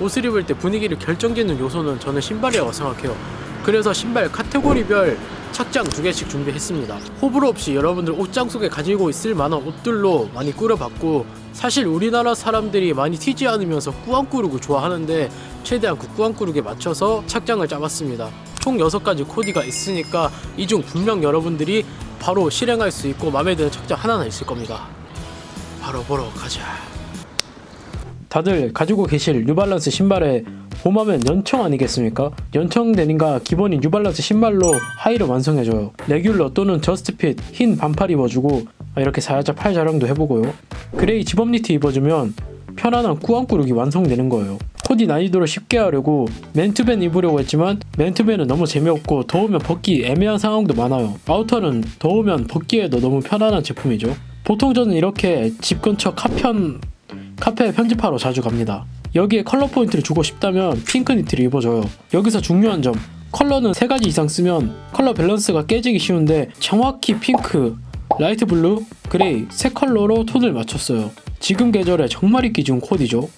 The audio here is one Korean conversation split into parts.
옷을 입을 때 분위기를 결정짓는 요소는 저는 신발이라고 생각해요. 그래서 신발 카테고리별 착장 두 개씩 준비했습니다. 호불호 없이 여러분들 옷장 속에 가지고 있을 만한 옷들로 많이 꾸려봤고 사실 우리나라 사람들이 많이 튀지 않으면서 꾸안꾸룩을 좋아하는데 최대한 그 꾸안꾸룩에 맞춰서 착장을 짜봤습니다. 총 6가지 코디가 있으니까 이 중 분명 여러분들이 바로 실행할 수 있고 마음에 드는 착장 하나는 있을 겁니다. 바로 보러 가자. 다들 가지고 계실 뉴발란스 신발에 봄하면 연청 아니겠습니까? 연청 데님과 기본인 뉴발란스 신발로 하의를 완성해줘요. 레귤러 또는 저스트핏 흰 반팔 입어주고 이렇게 살짝 팔 자랑도 해보고요. 그레이 집업 니트 입어주면 편안한 꾸안꾸룩이 완성되는 거예요. 코디 난이도를 쉽게 하려고 맨투맨 입으려고 했지만 맨투맨은 너무 재미없고 더우면 벗기 애매한 상황도 많아요. 아우터는 더우면 벗기에도 너무 편안한 제품이죠. 보통 저는 이렇게 집 근처 카편 카페 편집하러 자주 갑니다. 여기에 컬러 포인트를 주고 싶다면 핑크 니트를 입어줘요. 여기서 중요한 점 컬러는 세 가지 이상 쓰면 컬러 밸런스가 깨지기 쉬운데 정확히 핑크, 라이트 블루, 그레이 세 컬러로 톤을 맞췄어요. 지금 계절에 정말 입기 좋은 코디죠.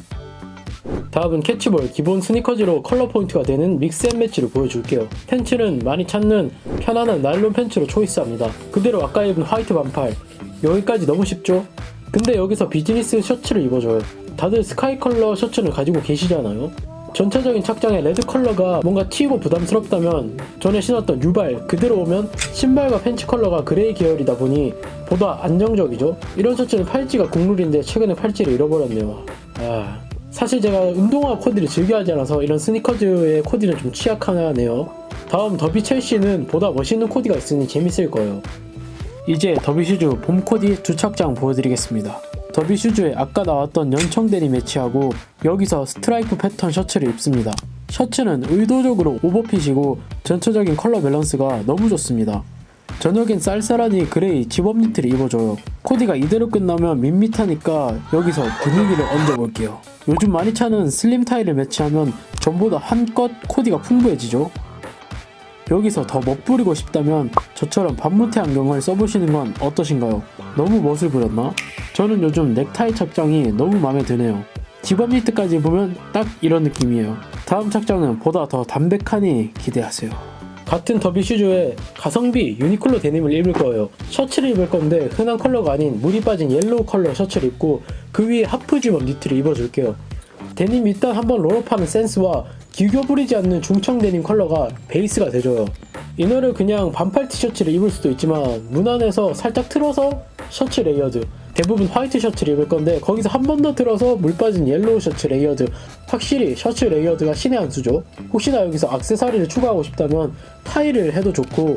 다음은 캐치볼 기본 스니커즈로 컬러 포인트가 되는 믹스앤매치를 보여줄게요. 팬츠는 많이 찾는 편안한 나일론 팬츠로 초이스합니다. 그대로 아까 입은 화이트 반팔 여기까지 너무 쉽죠? 근데 여기서 비즈니스 셔츠를 입어줘요. 다들 스카이 컬러 셔츠를 가지고 계시잖아요. 전체적인 착장에 레드 컬러가 뭔가 튀고 부담스럽다면 전에 신었던 유발 그대로 오면 신발과 팬츠 컬러가 그레이 계열이다 보니 보다 안정적이죠. 이런 셔츠는 팔찌가 국룰인데 최근에 팔찌를 잃어버렸네요. 아, 사실 제가 운동화 코디를 즐겨하지 않아서 이런 스니커즈의 코디는 좀 취약하네요. 다음 더비 첼시는 보다 멋있는 코디가 있으니 재밌을 거예요. 이제 더비 슈즈 봄 코디 두 착장 보여드리겠습니다. 더비 슈즈에 아까 나왔던 연청대리 매치하고 여기서 스트라이프 패턴 셔츠를 입습니다. 셔츠는 의도적으로 오버핏이고 전체적인 컬러 밸런스가 너무 좋습니다. 저녁엔 쌀쌀하니 그레이 집업 니트를 입어줘요. 코디가 이대로 끝나면 밋밋하니까 여기서 분위기를 얹어볼게요. 요즘 많이 차는 슬림 타일을 매치하면 전보다 한껏 코디가 풍부해지죠. 여기서 더 멋부리고 싶다면 저처럼 반무태 안경을 써보시는 건 어떠신가요? 너무 멋을 부렸나? 저는 요즘 넥타이 착장이 너무 마음에 드네요. 집업 니트까지 보면 딱 이런 느낌이에요. 다음 착장은 보다 더 담백하니 기대하세요. 같은 더비 슈즈에 가성비 유니클로 데님을 입을 거예요. 셔츠를 입을 건데 흔한 컬러가 아닌 물이 빠진 옐로우 컬러 셔츠를 입고 그 위에 하프 집업 니트를 입어줄게요. 데님 일단 한번 롤업하는 센스와 기교 부리지 않는 중청 데님 컬러가 베이스가 돼줘요. 이너를 그냥 반팔 티셔츠를 입을 수도 있지만 무난해서 살짝 틀어서 셔츠 레이어드 대부분 화이트 셔츠를 입을 건데 거기서 한 번더 틀어서 물 빠진 옐로우 셔츠 레이어드 확실히 셔츠 레이어드가 신의 한 수죠. 혹시나 여기서 악세사리를 추가하고 싶다면 타이를 해도 좋고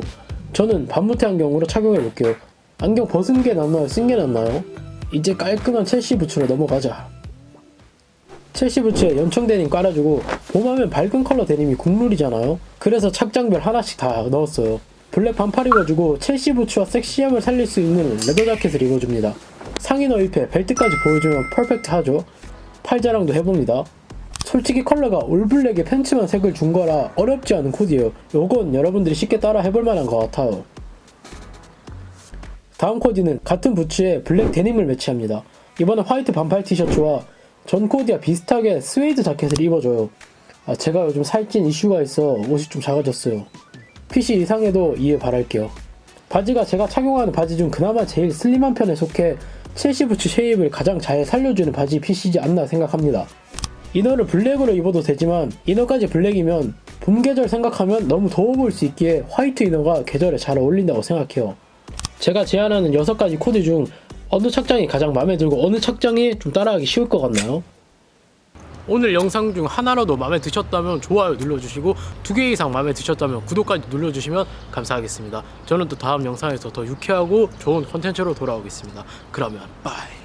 저는 반무태 안경으로 착용해 볼게요. 안경 벗은 게 낫나요? 쓴 게 낫나요? 이제 깔끔한 첼시 부츠로 넘어가자. 첼시 부츠에 연청 데님 깔아주고 봄하면 밝은 컬러 데님이 국룰이잖아요. 그래서 착장별 하나씩 다 넣었어요. 블랙 반팔 입어주고 첼시 부츠와 섹시함을 살릴 수 있는 레더 자켓을 입어줍니다. 상의 너입에 벨트까지 보여주면 퍼펙트 하죠. 팔 자랑도 해봅니다. 솔직히 컬러가 올블랙에 팬츠만 색을 준 거라 어렵지 않은 코디예요. 요건 여러분들이 쉽게 따라 해볼 만한 것 같아요. 다음 코디는 같은 부츠에 블랙 데님을 매치합니다. 이번엔 화이트 반팔 티셔츠와 전 코디와 비슷하게 스웨이드 자켓을 입어줘요. 아, 제가 요즘 살찐 이슈가 있어 옷이 좀 작아졌어요. 핏이 이상해도 이해 바랄게요. 바지가 제가 착용하는 바지 중 그나마 제일 슬림한 편에 속해 첼시 부츠 쉐입을 가장 잘 살려주는 바지 핏이지 않나 생각합니다. 이너를 블랙으로 입어도 되지만 이너까지 블랙이면 봄 계절 생각하면 너무 더워 보일 수 있기에 화이트 이너가 계절에 잘 어울린다고 생각해요. 제가 제안하는 6가지 코디 중 어느 착장이 가장 마음에 들고 어느 착장이 좀 따라하기 쉬울 것 같나요? 오늘 영상 중 하나라도 마음에 드셨다면 좋아요 눌러주시고 두 개 이상 마음에 드셨다면 구독까지 눌러주시면 감사하겠습니다. 저는 또 다음 영상에서 더 유쾌하고 좋은 컨텐츠로 돌아오겠습니다. 그러면 빠이.